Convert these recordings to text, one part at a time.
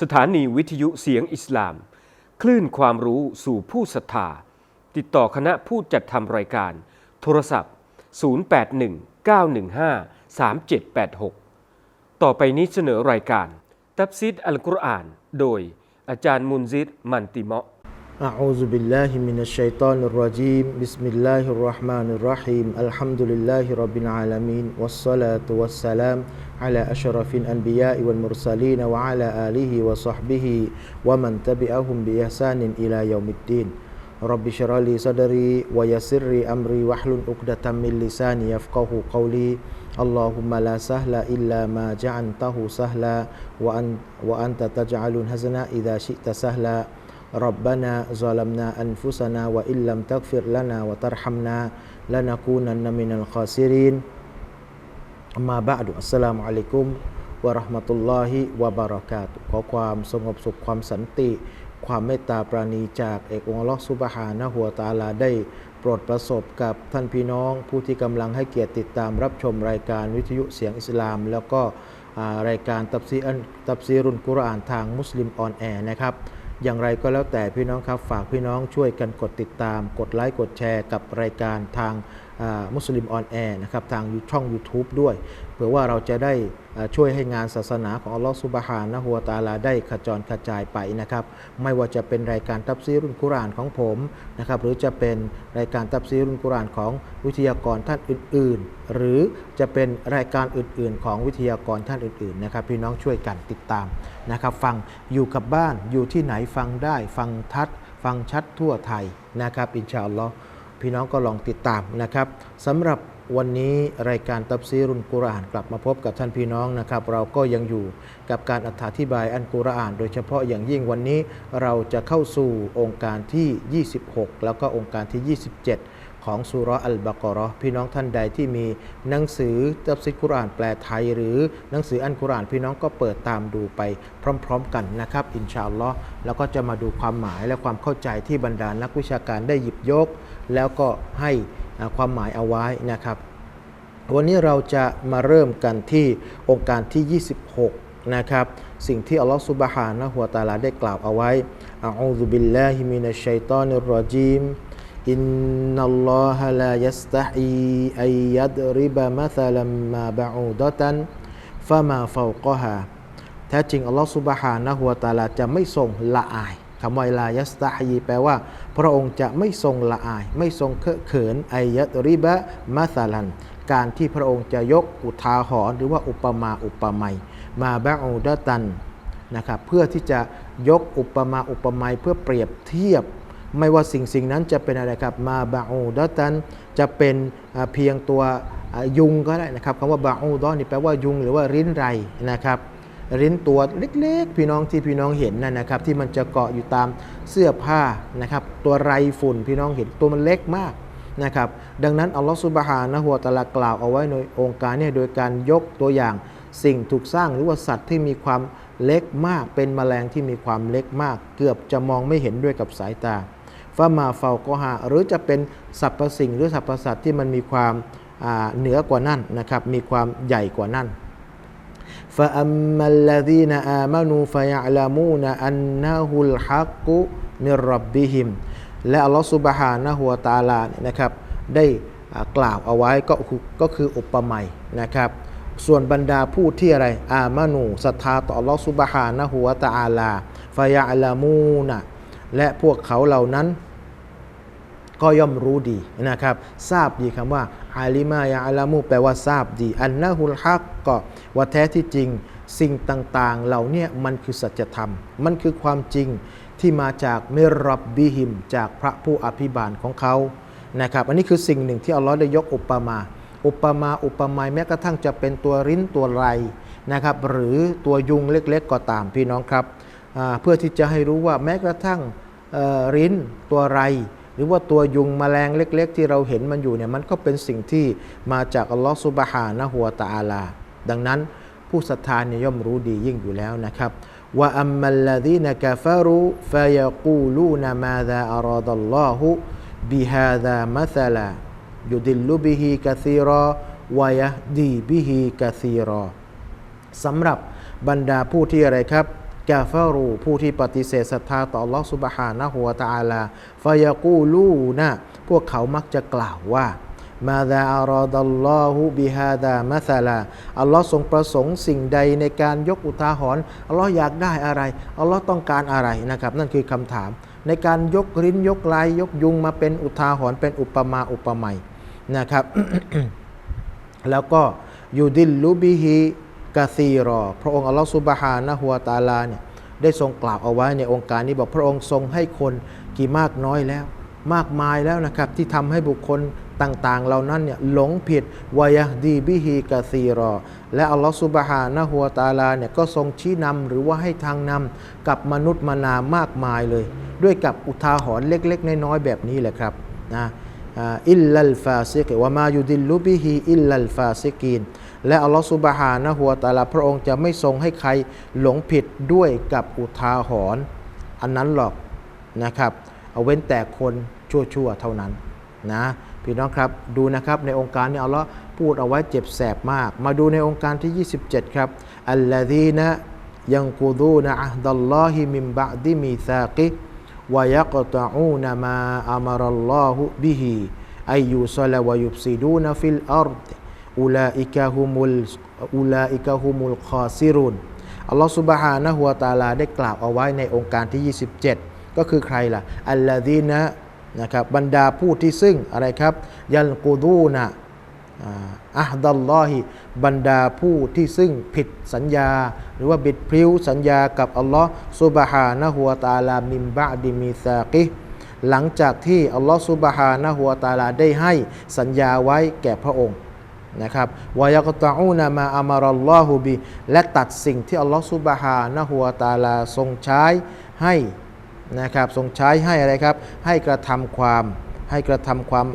สถานีวิทยุเสียงอิสลาม คลื่นความรู้สู่ผู้ศรัทธา ติดต่อคณะผู้จัดทำรายการ โทรศัพท์ 0819153786 ต่อไปนี้เสนอรายการ ตับซิดอัลกุรอาน โดยอาจารย์มุนซิดมันติมาะ أعوذ بالله من الشيطان الرجيم بسم الله الرحمن الرحيم الحمد لله رب العالمين والصلاة والسلام على أشرف الأنبياء والمرسلين وعلى آله وصحبه ومن تبعهم بإحسان إلى يوم الدين رب اشرح لي صدري ويسر لي أمري واحلل عقدة من لساني يفقه قولي اللهم لا سهل إلا ما جعلته سهلا وأن وأنت تجعل الحزن إذا شئت سهلا ربنا ظلمنا أنفسنا وإن لم تغفر لنا وترحمنا لنكونن من الخاسرين أما بعد السلام عليكم วะเราะห์มะตุลลอฮิวะบารากาตุฮ์ขอความสงบสุขความสันติ ความเมตตาปราณีจากเอกองค์อัลลอฮ์ซุบฮานะฮูวะตะอาลาได้โปรดประสบกับท่านพี่น้อง ผู้ที่กำลังให้เกียรติติดตามรับชมรายการวิทยุเสียงอิสลาม แล้วก็อ่ารายการตับซีอันตับซีรุนกุรอานทางมุสลิมออนแอร์นะครับ อย่างไรก็แล้วแต่พี่น้องครับฝากพี่น้องช่วยกันกดติดตาม กดไลค์กดแชร์กับรายการทาง มุสลิมออนแอร์นะครับทางช่อง YouTube ด้วยเพื่อว่าเราจะได้ช่วยให้งานศาสนาของอัลลอฮฺซุบฮานะฮูวตาลาได้ขจรกระจายไปนะครับ ไม่ว่าจะเป็นรายการตับซีรุนกุรานของผมนะครับ หรือจะเป็นรายการตับซีรุนกุรานของวิทยากรท่านอื่น ๆ หรือจะเป็นรายการอื่น ๆ ของวิทยากรท่านอื่น ๆ นะครับ พี่น้องช่วยกันติดตามนะครับ ฟังอยู่กับบ้านอยู่ที่ไหนฟังได้ ฟังทัด ฟังชัดทั่วไทยนะครับอินชาอัลลอฮ์ พี่น้องก็ลองติดตามนะครับสำหรับวันนี้รายการตับซีรุนกุรอานกลับมาพบกับท่านพี่น้องนะครับ เราก็ยังอยู่กับการอธิบายอันกุรอาน โดยเฉพาะอย่างยิ่งวันนี้เราจะเข้าสู่องค์การที่ 26 แล้วก็องค์การที่ 27 ของสุรอัลบากราะห์พี่น้องท่านใดที่มีหนังสือตัฟซีกุรอานแปลไทย หรือหนังสืออันกุรอานพี่น้องก็เปิดตามดูไปพร้อม ๆ กันนะครับ อินชาอัลลอฮ์แล้วก็จะมาดูความหมายและความเข้าใจที่บรรดานักวิชาการได้หยิบยก แล้วก็ให้ความหมายเอาไว้นะครับวันนี้เราจะมาเริ่มกันที่องค์การที่ 26 นะครับ สิ่งที่อัลลอฮฺซุบฮานะฮุวตาลาได้กล่าวเอาไว้อะอูซุบิลลาฮิมินัชชัยฏอนิรรจีมอินนัลลอฮะลายัสตะฮีอัยยัดริบะมะซลัมมาบะอูดะตันฟะมาฟาวกะฮาแท้จริงอัลลอฮฺซุบฮานะฮุวตาลาจะไม่ทรงละอาย คำว่าลายัสตะฮีแปลว่า พระองค์จะไม่ทรงละอาย ไม่ทรงเคอะเขินอัยยัดริบะมะซะลัน การที่พระองค์จะยกอุทาหรณ์หรือว่าอุปมาอุปไมยมาบะอูดตันนะครับเพื่อที่จะยกอุปมาอุปไมยเพื่อเปรียบเทียบ ไม่ว่าสิ่งสิ่งนั้นจะเป็นอะไรครับมาบะอูดตัน จะเป็นเพียงตัวยุงก็ได้นะครับคำว่าบะอูดอนี่แปลว่ายุงหรือว่าริ้นไรนะครับ ริ้นตัวเล็กๆ พี่น้องที่พี่น้องเห็นนั่นนะครับ ที่มันจะเกาะอยู่ตามเสื้อผ้านะครับ ตัวไรฝุ่นพี่น้องเห็นตัวมันเล็กมากนะครับ ดังนั้นอัลลอฮฺซุบฮานะฮูวตะลากล่าวเอาไว้ในองค์การเนี่ยโดยการยกตัวอย่างสิ่งถูกสร้างหรือว่าสัตว์ที่มีความเล็กมาก เป็นแมลงที่มีความเล็กมาก เกือบจะมองไม่เห็นด้วยกับสายตาฟามาเฟาก็หาหรือจะเป็นสรรพสิ่งหรือสรรพสัตว์ที่มันมีความเหนือกว่านั้นนะครับ มีความใหญ่กว่านั้น فأما الذين آمنوا فيعلمون أنه الحق من ربهم และอัลลอฮฺซุบฮานะฮูวะตะอาลาเนี่ยนะครับได้อ่ากล่าวเอาไว้ก็คือก็คืออุปมานะครับ ส่วนบรรดาผู้ที่อะไร อามานูศรัทธาต่ออัลลอฮฺซุบฮานะฮูวะตะอาลาฟายะลามูนะและพวกเขาเหล่านั้น ก็ย่อมรู้ดีนะครับ ทราบดีคำว่า อาลิมายะอัลามูแปลว่าทราบดี อันนะฮุลฮักก็ว่าแท้ที่จริง สิ่งต่างๆ เหล่านี้มันคือสัจธรรม มันคือความจริงที่มาจากเมรับบิหิม จากพระผู้อภิบาลของเขานะครับ อันนี้คือสิ่งหนึ่งที่อัลลอฮ์ได้ยกอุปมา อุปมาอุปไมยแม้กระทั่งจะเป็นตัวริ้นตัวไรนะครับ หรือตัวยุงเล็กๆ ก็ตามพี่น้องครับ เพื่อที่จะให้รู้ว่าแม้กระทั่งริ้นตัวไร หรือว่าตัวยุงแมลงเล็ก ๆ ที่เราเห็นมันอยู่เนี่ยมันก็เป็นสิ่งที่มาจากอัลลอฮฺซุบฮานะฮูวะตะอาลา ดังนั้นผู้ศรัทธาเนี่ยย่อมรู้ดียิ่งอยู่แล้วนะครับว่าอัมมัลลดีนกาฟารุฟายกูลูนมาดาอาราดัลลอฮุบิฮาดามัซลายุดิลลุบิฮิกะซีรอวายะดีบิฮิกะซีรอสำหรับบรรดาผู้ที่อะไรครับ กาฟารูผู้ที่ปฏิเสธศรัทธาต่อ Allah Subhanahu wa Ta'ala ฟายกูลูนะพวกเขามักจะกล่าวว่ามาดาอารอดัลลอฮุบิฮาดามะซาลาอัลลอฮ์ทรงประสงค์สิ่งใดในการยกอุทาหรณ์อัลลอฮ์อยากได้อะไรอัลลอฮ์ต้องการอะไรนะครับ นั่นคือคำถาม ในการยกริ้นยกลายยกยุงมาเป็นอุทาหรณ์เป็นอุปมาอุปไมยนะครับ แล้วก็ยูดิลลูบิฮิ กาซีรอ พระองค์อัลลอฮฺสุบฮานะฮุวตาลาเนี่ยได้ทรงกล่าวเอาไว้ในองค์การนี้บอกพระองค์ทรงให้คนกี่มากน้อยแล้ว มากมายแล้วนะครับที่ทำให้บุคคลต่างๆ เหล่านั้นเนี่ยหลงผิดวายดีบิฮิกาซีรอ และอัลลอฮฺสุบฮานะฮุวตาลาเนี่ยก็ทรงชี้นำหรือว่าให้ทางนำกับมนุษย์มานามากมายเลย ด้วยกับอุทาหรณ์เล็ก ๆ น้อยๆแบบนี้แหละครับนะอิลลัลฟาซิกวะมายุดิลลุบิฮิอิลลัลฟาซิกีน และอัลลอฮฺสุบฮานะหัวแต่ละพระองค์จะไม่ทรงให้ใครหลงผิดด้วยกับอุทาหรณ์อันนั้นหรอกนะครับ เอาเว้นแต่คนชั่วๆเท่านั้นนะพี่น้องครับดูนะครับในองค์การนี้อัลลอฮ์พูดเอาไว้เจ็บแสบมาก มาดูในองค์การที่ 27 ครับอัลลอฮีนะยังกูดูนะอัลลอฮิมิมบะดิมีซากิวยักตะอูนมาอัมรัลลอฮุบิฮิอายุสลายุบซีดูนฟิลอาร์ ฮฺสุบฮานะฮุวตาลาได้กล่าวเอาไว้ในองค์การที่ 27 ก็คือใครล่ะ อัลลอดีนะนะครับบรรดาผู้ที่ซึ่งอะไรครับ ยันกูดูนะอัฮดัลลอฮิบรรดาผู้ที่ซึ่งผิดสัญญา หรือว่าบิดพริ้วสัญญากับอัลลอฮ์ซุบฮานะฮุวตาลามิมบะดิมีซากิหลังจากที่อัลลอฮ์ซุบฮานะฮุวตาลาได้ให้สัญญาไว้แก่พระองค์ นะครับวายกตะอูนามาอามารัลลอฮุบิและตัดสิ่งที่อัลลอฮฺซุบฮานะฮุวตาลาทรงใช้ให้นะครับทรงใช้ให้อะไรครับ ให้กระทำความให้กระทำความ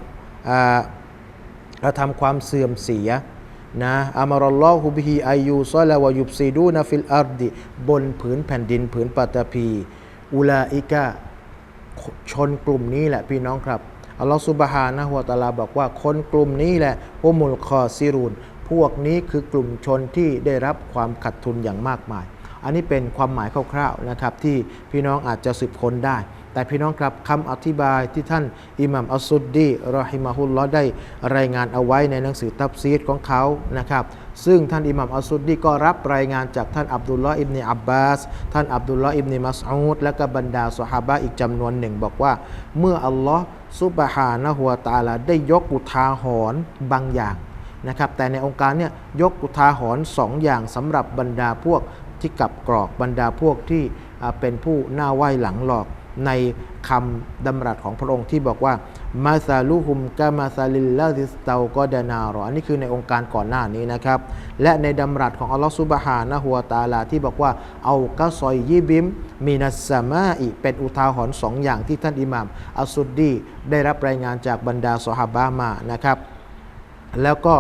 กระทำความเสื่อมเสียนะอามารัลลอฮุบิฮิอายุซอลาวายุบซีดูนาฟิลอาร์ดิบนผืนแผ่นดินผืนปัตตภีอุลาอิกะชนกลุ่มนี้แหละพี่น้องครับ อัลลอฮฺสุบฮานะฮุวาตาลาบอกว่าคนกลุ่มนี้แหละฮุมุลคอซิรูน พวกนี้คือกลุ่มชนที่ได้รับความขัดทุนอย่างมากมาย อันนี้เป็นความหมายคร่าวๆนะครับที่พี่น้องอาจจะสืบค้นได้ แต่พี่น้องครับคำอธิบายที่ท่านอิหมัมอัสซุดดีรอฮิมาฮุลลอได้รายงานเอาไว้ในหนังสือตับซีดของเขานะครับซึ่งท่านอิหมัมอัสซุดดีก็รับรายงานจากท่านอับดุลลอฮ์อิบเนอับบาส ท่านอับดุลลอฮ์อิบเนมัสอูดและก็บรรดาสหาบะอีกจำนวนหนึ่ง บอกว่า เมื่ออัลลอฮ์ซุบฮานะฮุวาตาลาได้ยกอุทาหรณ์บางอย่างนะครับแต่ในองค์การเนี่ยยกอุทาหรณ์สองอย่างสำหรับบรรดาพวกที่กลับกรอกบรรดาพวกที่เป็นผู้หน้าไหว้หลังหลอกในคำดำรัสของพระองค์ที่บอกว่า มาซาลูฮุมกามาซาลิลลาซิสเตาก็ดานารออันนี้คือในองค์การก่อนหน้านี้นะครับ และในดำรัสของอัลลอฮฺซุบฮานะฮุวาตาลาที่บอกว่าเอากะซอยยิบิมมีนัสสามาอีเป็นอุทาหรณ์สองอย่างที่ท่านอิหม่ามอัสุดดีได้รับรายงานจากบรรดาสหาบะห์มานะครับ แล้วก็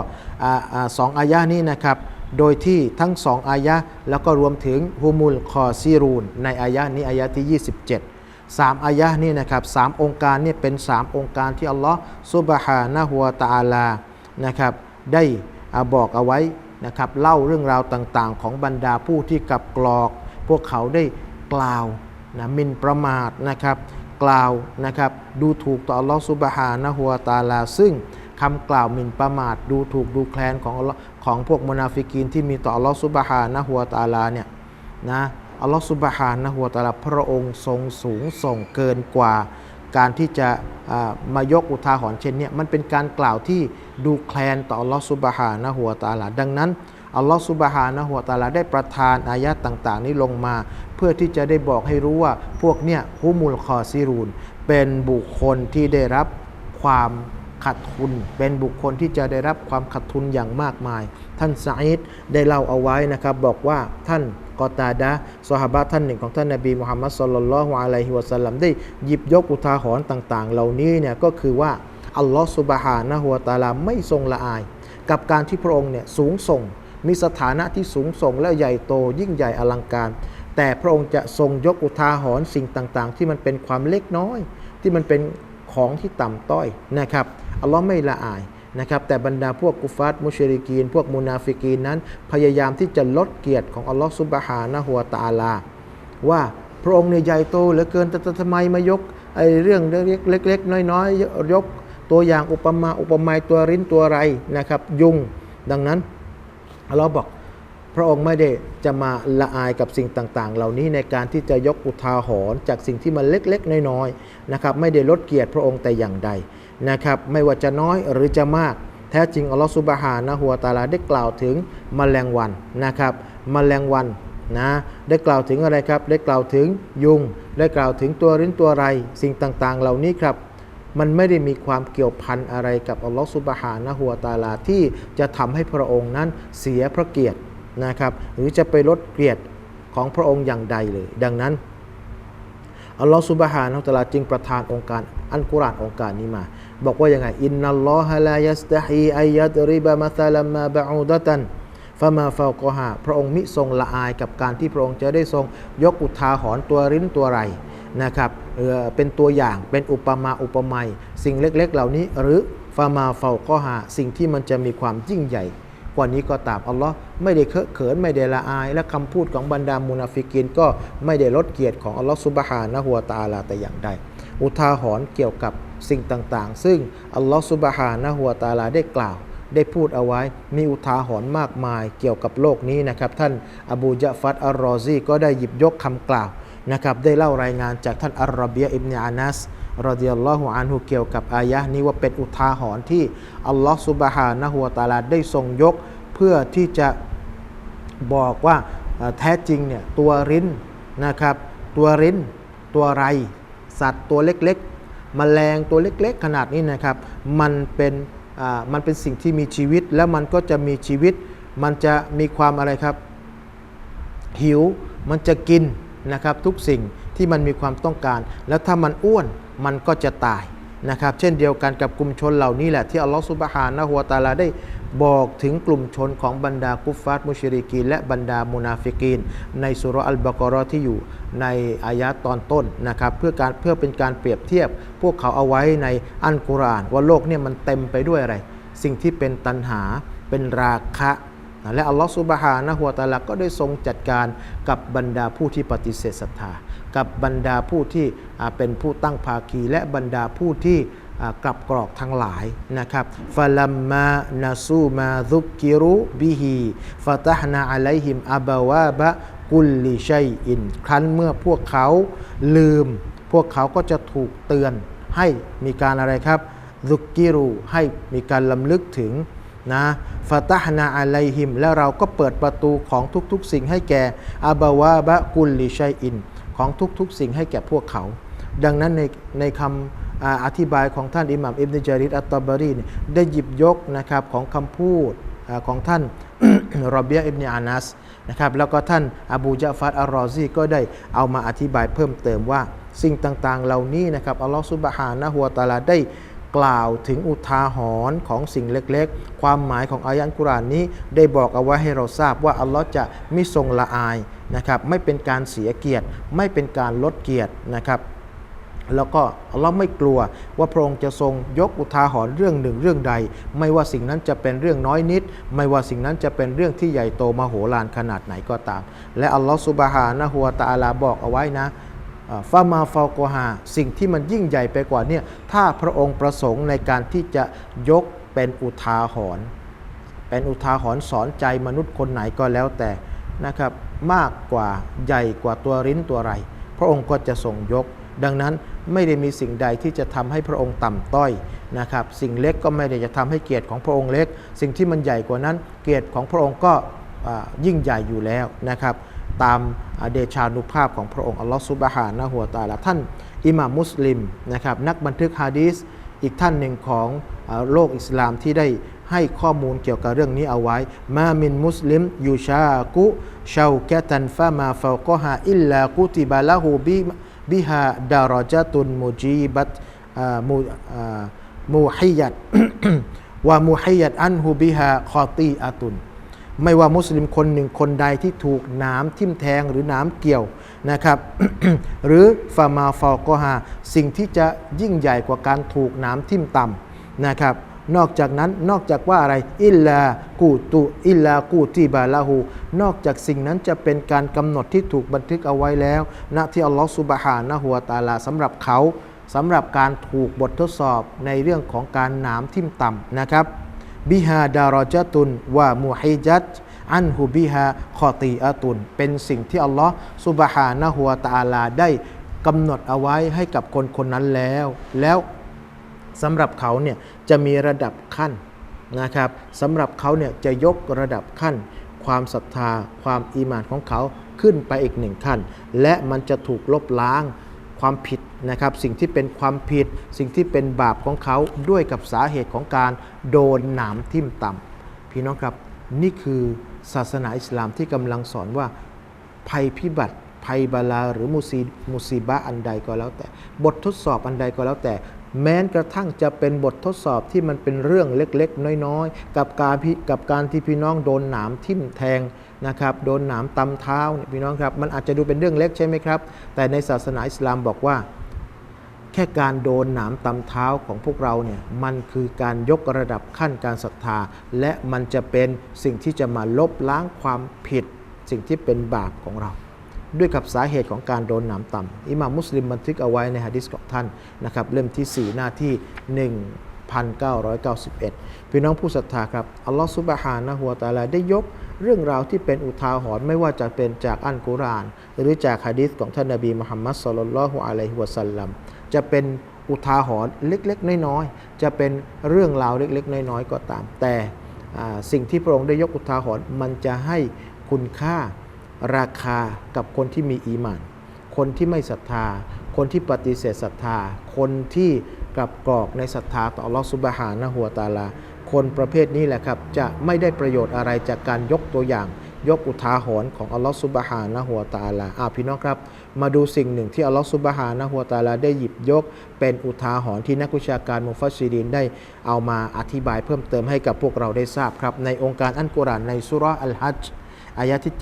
สองอายะนี้นะครับโดยที่ทั้งสองอายะแล้วก็รวมถึงฮุมุลคอซีรูนในอายะนี้อายะที่ 27 สามอายะห์นี่นะครับสามองค์การเนี่ยเป็นสามองค์การที่อัลลอฮ์ซุบฮานะฮุวาตาลานะครับได้อาบอกเอาไว้นะครับเล่าเรื่องราวต่างๆ ของบรรดาผู้ที่กลับกรอก พวกเขาได้กล่าวนะมินประมาทนะครับกล่าวนะครับดูถูกต่ออัลลอฮ์ซุบฮานะฮุวาตาลา ซึ่งคำกล่าวมินประมาทดูถูกดูแคลนของของพวกมุนาฟิกีนที่มีต่ออัลลอฮ์ซุบฮานะฮุวาตาลาเนี่ยนะ อัลลอฮ์ซุบฮานะฮุวาตาลาพระองค์ทรงสูงส่งเกินกว่า การที่จะมายกอุทาหรณ์เช่นนี้มันเป็นการกล่าวที่ดูแคลนต่ออัลลอฮ์ซุบฮานะฮุวาตาลาดังนั้นอัลลอฮ์ซุบฮานะฮุวาตาลาได้ประทานอายะห์ต่าง ๆ นี้ลงมา เพื่อที่จะได้บอกให้รู้ว่าพวกเนี่ยฮุมุลคอซิรูน เป็นบุคคลที่ได้รับความขัดทุน เป็นบุคคลที่จะได้รับความขัดทุนอย่างมากมาย ท่านซาอิดได้เล่าเอาไว้นะครับ บอกว่าท่าน กอตาดะซอฮาบะท่านหนึ่งของท่านนบีมุฮัมมัดสุลลัลฮุอะลัยฮิวะสัลลัมได้หยิบยกอุทาหรณ์ต่าง ๆ เหล่านี้เนี่ยก็คือว่าอัลลอฮฺสุบฮานะฮุวตาลาไม่ทรงละอาย กับการที่พระองค์เนี่ยสูงส่ง มีสถานะที่สูงส่งและใหญ่โตยิ่งใหญ่อลังการ แต่พระองค์จะทรงยกอุทาหรณ์สิ่งต่างๆ ที่มันเป็นความเล็กน้อย ที่มันเป็นของที่ต่ำต้อยนะครับอัลลอฮ์ไม่ละอาย นะครับแต่บรรดาพวกกุฟาตมุชริกีน พวกมุนาฟิกีนนั้น พยายามที่จะลดเกียรติของอัลลอฮ์ซุบฮานะฮุวตาลา ว่าพระองค์เนี่ยใหญ่โตเหลือเกินแต่ทำไมมายกไอ้เรื่องเล็กๆ น้อยๆ ยกตัวอย่างอุปมาอุปไมยตัวริ้นตัวไรนะครับ ยุงดังนั้นเราบอก พระองค์ไม่ได้จะมาละอายกับสิ่งต่างๆ เหล่านี้ในการที่จะยกอุทาหรณ์จากสิ่งที่มันเล็กๆ น้อยๆนะครับไม่ได้ลดเกียรติพระองค์แต่อย่างใด นะครับไม่ว่าจะน้อยหรือจะมาก แท้จริงอัลลอฮฺสุบฮานะฮัวตาลาได้กล่าวถึงมแมลงวันนะครับมแมลงวันนะได้กล่าวถึงอะไรครับ ได้กล่าวถึงยุง ได้กล่าวถึงตัวริ้นตัวไร สิ่งต่างๆ เหล่านี้ครับ มันไม่ได้มีความเกี่ยวพันอะไรกับอัลลอฮฺสุบฮานะฮัวตาลาที่จะทำให้พระองค์นั้นเสียพระเกียรตินะครับหรือจะไปลดเกียรติของพระองค์อย่างใดเลย ดังนั้นอัลลอฮฺสุบฮานะฮูวตะอาลาจึงประทานองค์การอันกุรานองค์การนี้มา บอกว่ายังไงอินนัลลอฮะลายัสตฮีอัยยัดริบะมะซาลัมมาบะอูดะตันฟะมาฟาวกฮาพระองค์มิทรงละอายกับการที่พระองค์จะได้ทรงยกอุทาหรณ์ตัวริ้นตัวไรนะครับเออเป็นตัวอย่างเป็นอุปมาอุปไมยสิ่งเล็กๆ เหล่านี้ หรือฟามาเฝ้าก็หาสิ่งที่มันจะมีความยิ่งใหญ่ กว่านี้ก็ตามอัลลอฮ์ไม่ได้เคอะเขินไม่ได้ละอาย และคำพูดของบรรดามุนาฟิกินก็ไม่ได้ลดเกียรติของอัลลอฮ์ซุบฮานะฮัวตาลาแต่อย่างใดอุทาหรณ์เกี่ยวกับ สิ่งต่างๆ ซึ่งอัลลอฮ์ซุบฮานะฮัวะตาลาได้กล่าว ได้พูดเอาไว้ มีอุทาหรณ์มากมายเกี่ยวกับโลกนี้นะครับ ท่านอบูจาฟัดอัลรอซีก็ได้หยิบยกคำกล่าวนะครับได้เล่ารายงานจากท่านอัลรเบียอิบเนอานัสรอดิยัลลอฮุอันฮุเกี่ยวกับอายะห์นี้ว่าเป็นอุทาหรณ์ที่อัลลอฮ์ซุบฮานะฮัวะตาลาได้ทรงยก เพื่อที่จะบอกว่าแท้จริงเนี่ยตัวริ้นนะครับตัวริ้นตัวไร สัตว์ตัวเล็กๆ มแมลงตัวเล็กๆ ขนาดนี้นะครับ มันเป็นมันเป็นสิ่งที่มีชีวิต แล้วมันก็จะมีชีวิต มันจะมีความอะไรครับ หิวมันจะกินนะครับ ทุกสิ่งที่มันมีความต้องการ แล้วถ้ามันอ้วนมันก็จะตายนะครับ เช่นเดียวกันกับกลุ่มชนเหล่านี้แหละที่อัลลอฮฺสุบฮานะฮัวตาลาได้ บอกถึงกลุ่มชนของบรรดากุฟฟาร์มุชริกีและบรรดามุนาฟิกีน ในสุรอัลบากรอที่อยู่ในอายะตอนต้นนะครับเพื่อการเพื่อเป็นการเปรียบเทียบ พวกเขาเอาไว้ในอันกุรอาน ว่าโลกเนี่ยมันเต็มไปด้วยอะไร สิ่งที่เป็นตัณหาเป็นราคะและอัลลอฮฺสุบฮานะฮัวตาลาก็ได้ทรงจัดการกับบรรดาผู้ที่ปฏิเสธศรัทธา กับบรรดาผู้ที่เป็นผู้ตั้งภาคี และบรรดาผู้ที่ กลับกรอกทั้งหลายนะครับฟะลัมมานาซูมาซุกกิรุบิฮีฟะตฮนาอะลัยฮิมอับาวาบะกุลลิชัยอิน ครั้นเมื่อพวกเขาลืม พวกเขาก็จะถูกเตือนให้มีการอะไรครับซุกกิรุให้มีการลำลึกถึงนะฟาตฮนาอะลัยฮิม แล้วเราก็เปิดประตูของทุกๆ สิ่งให้แก่อบาวาบะกุลลิชัยอิน ของทุกๆ สิ่งให้แก่พวกเขา ดังนั้นในในคำ อธิบายของท่านอิหม่ามอิบนจาริดอัตตบารีได้หยิบยกนะครับของคำพูดอของท่านรอเบียอิบเนอานัสนะครับแล้วก็ท่านอบูจาฟัดอัลรอซีก็ได้เอามาอธิบายเพิ่มเติมว่า สิ่งต่างๆเหล่านี้นะครับอัลลอฮฺซุบฮานะฮัวตาลาได้กล่าวถึงอุทาหรณ์ของสิ่งเล็กๆ ความหมายของอายันกุรานนี้ได้บอกเอาไว้ให้เราทราบว่าอัลลอฮ์จะไม่ทรงละอายนะครับไม่เป็นการเสียเกียรติ ไม่เป็นการลดเกียรตินะครับ แล้วก็อัลลอฮ์ไม่กลัวว่าพระองค์จะทรงยกอุทาหรณ์เรื่องหนึ่งเรื่องใด ไม่ว่าสิ่งนั้นจะเป็นเรื่องน้อยนิด ไม่ว่าสิ่งนั้นจะเป็นเรื่องที่ใหญ่โตมโหฬารขนาดไหนก็ตาม และอัลลอฮ์สุบฮานะฮัวตาลาบอกเอาไว้นะฟามาฟาโกฮาสิ่งที่มันยิ่งใหญ่ไปกว่าเนี่ยถ้าพระองค์ประสงค์ในการที่จะยกเป็นอุทาหรณ์เป็นอุทาหรณ์สอนใจมนุษย์คนไหนก็แล้วแต่นะครับมากกว่าใหญ่กว่าตัวริ้นตัวไร พระองค์ก็จะทรงยก ดังนั้น ไม่ได้มีสิ่งใดที่จะทำให้พระองค์ต่ำต้อยนะครับ สิ่งเล็กก็ไม่ได้จะทำให้เกียรติของพระองค์เล็ก สิ่งที่มันใหญ่กว่านั้น เกียรติของพระองค์ก็ยิ่งใหญ่อยู่แล้วนะครับ ตามเดชานุภาพของพระองค์อัลลอฮฺซุบฮานะฮัวตาลาท่านอิหม่ามมุสลิมนะครับนักบันทึกฮะดีษอีกท่านหนึ่งของอโลกอิสลามที่ได้ให้ข้อมูลเกี่ยวกับเรื่องนี้เอาไว้ มามินมุสลิมยูชากุชาวแกตันฟามาฟากฮาอิลลากุติบาละหูบิ บิฮาดารจตุนมุจีบัตมูมูฮิยัดวามูฮิยัดอันฮูบิฮาคอตีอาตุน ไม่ว่ามุสลิมคนหนึ่งคนใดที่ถูกน้ำทิ่มแทงหรือน้ำเกี่ยวนะครับ หรือฟามาฟอก็ฮาสิ่งที่จะยิ่งใหญ่กว่าการถูกน้ำทิ่มต่ำนะครับ นอกจากนั้นนอกจากว่าอะไรอิลลากูตุอิลลากูติบาลาหูนอกจากสิ่งนั้นจะเป็นการกำหนดที่ถูกบันทึกเอาไว้แล้วณที่อัลลอฮฺสุบฮานะฮัวตาลาสำหรับเขาสำหรับการถูกบททดสอบในเรื่องของการหนามทิ่มต่ำนะครับบิฮาดารจตุนวะมุฮิจัตอันฮุบิฮาคอตีอาตุน เป็นสิ่งที่อัลลอฮ์สุบฮานะฮัวตาลาได้กำหนดเอาไว้ให้กับคนคนนั้นแล้ว แล้วสำหรับเขาเนี่ย จะมีระดับขั้นนะครับสำหรับเขาเนี่ยจะยกระดับขั้น ความศรัทธา ความอีมานของเขาขึ้นไปอีกหนึ่งขั้น และมันจะถูกลบล้างความผิดนะครับสิ่งที่เป็นความผิด สิ่งที่เป็นบาปของเขาด้วยกับสาเหตุของการโดนหนามทิ่มต่ำพี่น้องครับนี่คือศาสนาอิสลามที่กำลังสอนว่าภัยพิบัติภัยบาลาหรือมุซีมุซีบะอันใดก็แล้วแต่ บททดสอบอันใดก็แล้วแต่ แม้กระทั่งจะเป็นบททดสอบที่มันเป็นเรื่องเล็กๆ น้อยๆ กับการกับการที่พี่น้องโดนหนามทิ่มแทงนะครับโดนหนามตำเท้าเนี่ยพี่น้องครับมันอาจจะดูเป็นเรื่องเล็กใช่ไหมครับ แต่ในศาสนาอิสลามบอกว่า แค่การโดนหนามตำเท้าของพวกเราเนี่ยมันคือการยกระดับขั้นการศรัทธา และมันจะเป็นสิ่งที่จะมาลบล้างความผิด สิ่งที่เป็นบาปของเรา ด้วยกับสาเหตุของการโดนหนามต่ำอิหม่ามมุสลิมบันทึกเอาไว้ในฮะดิษของท่านนะครับเล่มที่ 4 หน้าที่ 1991 พี่น้องผู้ศรัทธาครับอัลลอฮฺซุบฮานะฮูวตาลาได้ยกเรื่องราวที่เป็นอุทาหรณ์ไม่ว่าจะเป็นจากอัลกุรอาน หรือจากฮะดิษของท่านนบีมุฮัมมัดสลลัลลอฮุอะลัยฮิวะสัลลัมจะเป็นอุทาหรณ์เล็กๆ น้อยๆ จะเป็นเรื่องราวเล็ก ๆ น้อยๆ ก็ตาม แต่สิ่งที่พระองค์ได้ยกอุทาหรณ์มันจะให้คุณค่า ราคากับคนที่มีอีมาน คนที่ไม่ศรัทธา คนที่ปฏิเสธศรัทธา คนที่กลับกรอกในศรัทธาต่ออัลลอฮฺซุบฮานะฮูวตาลา คนประเภทนี้แหละครับ จะไม่ได้ประโยชน์อะไรจากการยกตัวอย่าง ยกอุทาหรณ์ของอัลลอฮฺซุบฮานะฮูวตาลาอ่าพี่น้องครับ มาดูสิ่งหนึ่งที่อัลลอฮฺซุบฮานะฮูวตาลาได้หยิบยก เป็นอุทาหรณ์ที่นักวิชาการมุฟัสซิรินได้เอามาอธิบายเพิ่มเติมให้กับพวกเราได้ทราบครับ ในองค์การอันกุรอานในสุราอัลฮัจญ์ อายะที่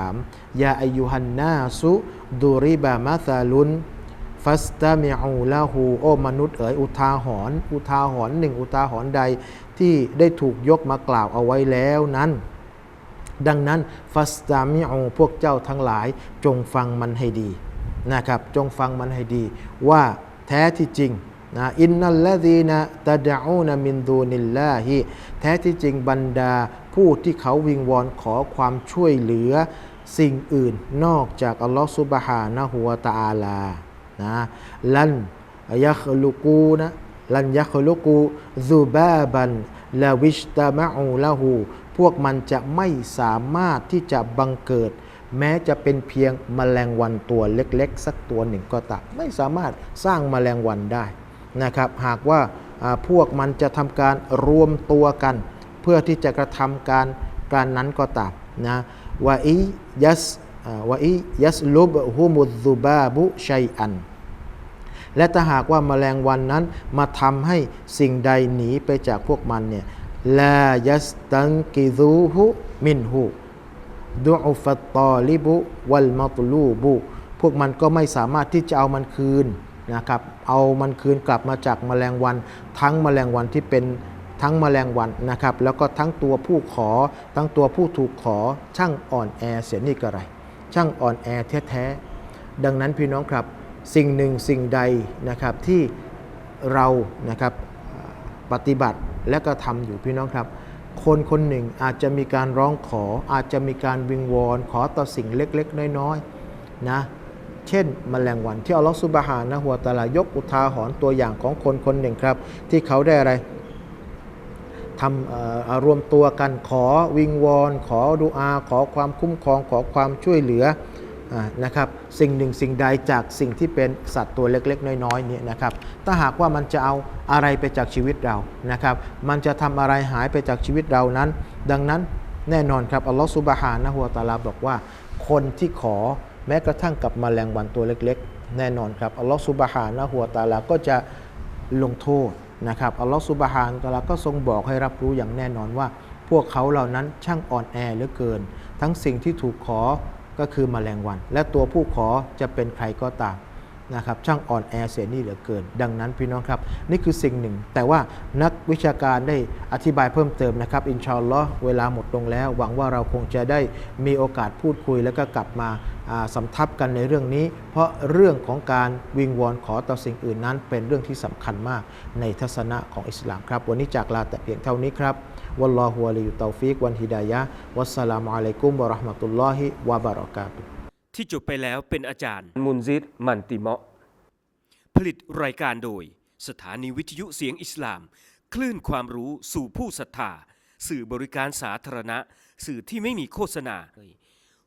73 ยาอายุฮันนาสุดูริบามาซาลุนฟัสตามิอูลาหูโอมนุษย์เอ๋ยอุทาหรณ์อุทาหรณ์หนึ่งอุทาหรณ์ใดที่ได้ถูกยกมากล่าวเอาไว้แล้วนั้น ดังนั้นฟัสตามิอูพวกเจ้าทั้งหลายจงฟังมันให้ดีนะครับจงฟังมันให้ดี ว่าแท้ที่จริงนะอินนัลลดีนะตะดะอูนมินดูนิลลาฮิแท้ที่จริงบรรดา ผู้ที่เขาวิงวอนขอความช่วยเหลือสิ่งอื่นนอกจากอัลลอฮฺซุบฮานะฮูวะตาลานะลันยัคลุกูนะลันยัคลุกูซูบาบันลาวิชตามะอูละหูพวกมันจะไม่สามารถที่จะบังเกิด แม้จะเป็นเพียงแมลงวันตัวเล็กๆ สักตัวหนึ่งก็ตามไม่สามารถสร้างแมลงวันได้นะครับ หากว่าพวกมันจะทำการรวมตัวกัน พื่อที่จะกระทำการการนั้นก็ตามนะวะอิยัสอ่าวะอิยัสลุบฮุมุซซุบาบุชัยอัน และถ้าหากว่าแมลงวันนั้นมาทำให้สิ่งใดหนีไปจากพวกมันเนี่ยลายัสตังกิซูฮุมินฮูดูอุฟตตอลิบุวัลมัตลูบุพวกมันก็ไม่สามารถที่จะเอามันคืนนะครับ เอามันคืนกลับมาจากแมลงวัน ทั้งแมลงวันที่เป็น ทั้งแมลงวันนะครับ แล้วก็ทั้งตัวผู้ขอ ทั้งตัวผู้ถูกขอช่างอ่อนแอเสียนี่กระไร ช่างอ่อนแอแท้ๆดังนั้นพี่น้องครับสิ่งหนึ่งสิ่งใดนะครับที่เรานะครับปฏิบัติและก็ทำอยู่พี่น้องครับ คนคนหนึ่งอาจจะมีการร้องขอ อาจจะมีการวิงวอนขอต่อสิ่งเล็กๆ น้อยๆนะเช่นมแมลงวันที่อัลลอฮฺซุบฮานะฮัวตะอาลายกอุทาหรณ์ตัวอย่างของคนคนหนึ่งครับ ที่เขาได้อะไร ทำเอ่อรวมตัวกันขอวิงวอนขอดุอา ขอความคุ้มครองขอความช่วยเหลืออนะครับสิ่งหนึ่งสิ่งใดจากสิ่งที่เป็นสัตว์ตัวเล็กๆ น้อยๆเนี่ยนะครับถ้าหากว่ามันจะเอาอะไรไปจากชีวิตเรานะครับมันจะทำอะไรหายไปจากชีวิตเรานั้น ดังนั้นแน่นอนครับอัลลอฮฺซุบฮานะฮูวะตาลาบอกว่า คนที่ขอแม้กระทั่งกับแมลงวันตัวเล็กๆ แน่นอนครับอัลลอฮฺซุบฮานะฮูวะตาลาก็จะลงโทษ นะครับอัลลอฮฺสุบฮานตะอาลาก็ทรงบอกให้รับรู้อย่างแน่นอนว่า พวกเขาเหล่านั้นช่างอ่อนแอเหลือเกิน ทั้งสิ่งที่ถูกขอก็คือมแมลงวัน และตัวผู้ขอจะเป็นใครก็ตามนะครับช่างอ่อนแอเสียนี่เหลือเกิน ดังนั้นพี่น้องครับ นี่คือสิ่งหนึ่ง แต่ว่านักวิชาการได้อธิบายเพิ่มเติมนะครับ อินชาอัลลอฮ์เวลาหมดลงแล้ว หวังว่าเราคงจะได้มีโอกาสพูดคุยแล้วก็กลับมา สำทับกันในเรื่องนี้ เพราะเรื่องของการวิงวอนขอต่อสิ่งอื่นนั้น เป็นเรื่องที่สำคัญมากในทัศนะของอิสลามครับ วันนี้จากลาแต่เพียงเท่านี้ครับวัลลอฮุวะลิยุตตอฟิกวันฮิดายะฮ์วัสสลามุอะลัยกุมวะเราะห์มะตุลลอฮิวะบะเราะกาตุฮ์ที่จบไปแล้วเป็นอาจารย์ มุนซิดมันติเมาะผลิตรายการโดย สถานีวิทยุเสียงอิสลาม คลื่นความรู้สู่ผู้ศรัทธาสื่อบริการสาธารณะ สื่อที่ไม่มีโฆษณา